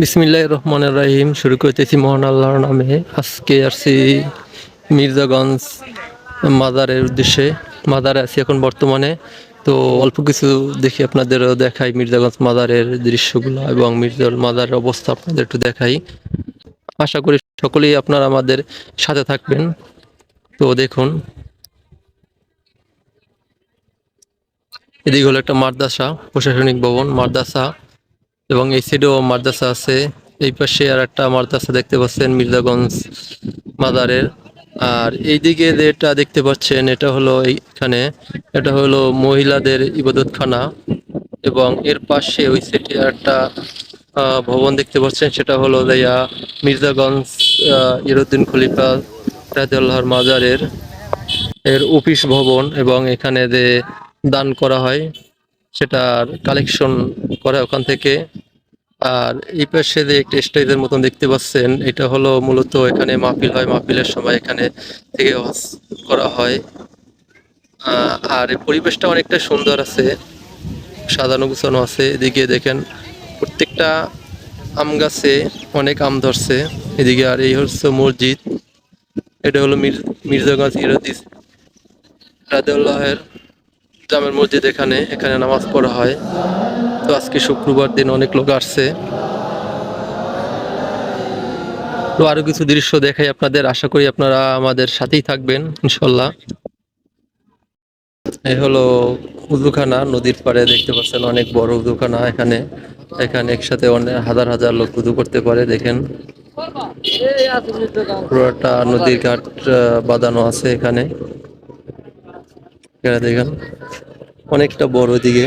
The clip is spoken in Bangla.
বিসমিল্লাহ রহমান রাহিম। শুরু করতেছি মোহন আল্লাহর নামে। আজকে আসছি মির্জাগঞ্জ মাদারের উদ্দেশ্যে। মাদারে আছি এখন বর্তমানে। তো অল্প কিছু দেখি আপনাদেরও দেখাই মির্জাগঞ্জ মাদারের দৃশ্যগুলো এবং মির্জা মাদারের অবস্থা আপনাদের একটু দেখাই। আশা করি সকলেই আপনারা আমাদের সাথে থাকবেন। তো দেখুন। এদিকে হলো একটা মাদ্রাসা, প্রশাসনিক ভবন, মাদ্রাসা। এবং এই সাইডেও মাদ্রাসা আছে। এই পাশে আর একটা মাদ্রাসা দেখতে পাচ্ছেন, মির্জাগঞ্জ মাদারের। আর এইদিকে যেটা দেখতে পাচ্ছেন, এটা হলো এইখানে, এটা হলো মহিলাদের ইবাদতখানা এবং এর পাশে ওই সাইডে একটা ভবন দেখতে পাচ্ছেন, সেটা হলো যাইয়া মির্জাগঞ্জ ইরুদ্দিন খলিফা রাজউল্লাহর মাজারের এর অফিস ভবন এবং এখানে যে দান করা হয়, সেটার কালেকশন করা ওখান থেকে। আর এই পাশে যে একটা স্টেজের মতন দেখতে পাচ্ছেন, এটা হলো মূলত এখানে মাহফিল হয়। মাহফিলের সময় এখানে থেকে ওয়াজ করা হয়। আর পরিবেশটা অনেকটা সুন্দর আছে। সাজানো গুছানো আছে। এদিকে দেখেন প্রত্যেকটা আম গাছে অনেক আম ধরছে। এদিকে আর এই হচ্ছে মসজিদ। এটা হলো মির- মির্জাগঞ্জ ইরাদিস রাদেউল্লাহের জামের মসজিদ এখানে। এখানে নামাজ পড়া হয়। আজকে শুক্রবার দিন অনেক লোক আসছে। তো আরও কিছু দৃশ্য দেখাই আপনাদের, আশা করি আপনারা আমাদের সাথেই থাকবেন, ইনশাল্লাহ। এই হলো উজুখানা, নদীর পাড়ে দেখতে পাচ্ছেন অনেক বড় উজুখানা এখানে। এখানে একসাথে অনেক হাজার হাজার লোক উজু করতে পারে, দেখেন। পুরোটা নদীর ঘাট বাঁধানো আছে এখানে। এখানে দেখেন, অনেকটা বড় দিকে।